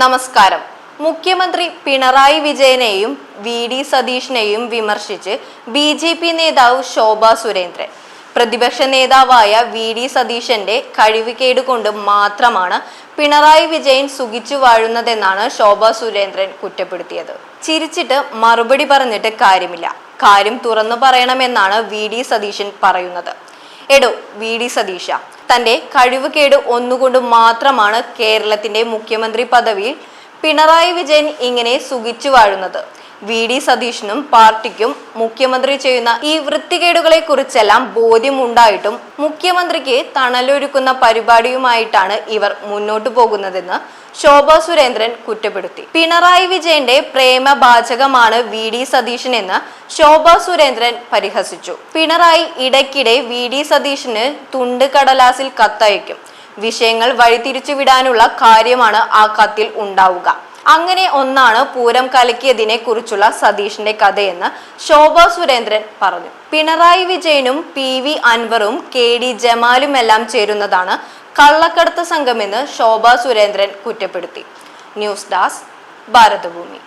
നമസ്കാരം. മുഖ്യമന്ത്രി പിണറായി വിജയനെയും വി ഡി സതീഷിനെയും വിമർശിച്ച് ബി ജെ പി നേതാവ് ശോഭ സുരേന്ദ്രൻ. പ്രതിപക്ഷ നേതാവായ വി ഡി സതീശന്റെ കഴിവുകേട് കൊണ്ട് മാത്രമാണ് പിണറായി വിജയൻ സുഖിച്ചു വാഴുന്നതെന്നാണ് ശോഭ സുരേന്ദ്രൻ കുറ്റപ്പെടുത്തിയത്. ചിരിച്ചിട്ട് മറുപടി പറഞ്ഞിട്ട് കാര്യമില്ല. കാര്യം തുറന്നു പറയണമെന്നാണ് വി ഡി സതീശൻ പറയുന്നത്. എടോ വി. ഡി. സതീഷ തന്റെ കഴിവ് കഴിവുകേട് ഒന്നുകൊണ്ട് മാത്രമാണ് കേരളത്തിന്റെ മുഖ്യമന്ത്രി പദവിയിൽ പിണറായി വിജയൻ ഇങ്ങനെ സുഖിച്ചു വാഴുന്നത്. വി. ഡി. സതീഷിനും പാർട്ടിക്കും മുഖ്യമന്ത്രി ചെയ്യുന്ന ഈ വൃത്തികേടുകളെ കുറിച്ചെല്ലാം ബോധ്യമുണ്ടായിട്ടും മുഖ്യമന്ത്രിക്ക് തണലൊരുക്കുന്ന പരിപാടിയുമായിട്ടാണ് ഇവർ മുന്നോട്ടു പോകുന്നതെന്ന് ശോഭ സുരേന്ദ്രൻ കുറ്റപ്പെടുത്തി. പിണറായി വിജയന്റെ പ്രേമഭാചകമാണ് വി ഡി സതീശൻ എന്ന് ശോഭ സുരേന്ദ്രൻ പരിഹസിച്ചു. പിണറായി ഇടയ്ക്കിടെ വി ഡി സതീശന് തുണ്ട് കടലാസിൽ കത്തയക്കും. വിഷയങ്ങൾ വഴിതിരിച്ചു വിടാനുള്ള കാര്യമാണ് ആ കത്തിൽ ഉണ്ടാവുക. അങ്ങനെ ഒന്നാണ് പൂരം കലക്കിയതിനെ കുറിച്ചുള്ള സതീഷിന്റെ കഥയെന്ന് ശോഭ സുരേന്ദ്രൻ പറഞ്ഞു. പിണറായി വിജയനും പി വി അൻവറും കെ ഡി ജമാലുമെല്ലാം ചേരുന്നതാണ് കള്ളക്കടത്ത് സംഘമെന്ന് ശോഭ സുരേന്ദ്രൻ കുറ്റപ്പെടുത്തി. ന്യൂസ് ഡാസ് ഭാരതഭൂമി.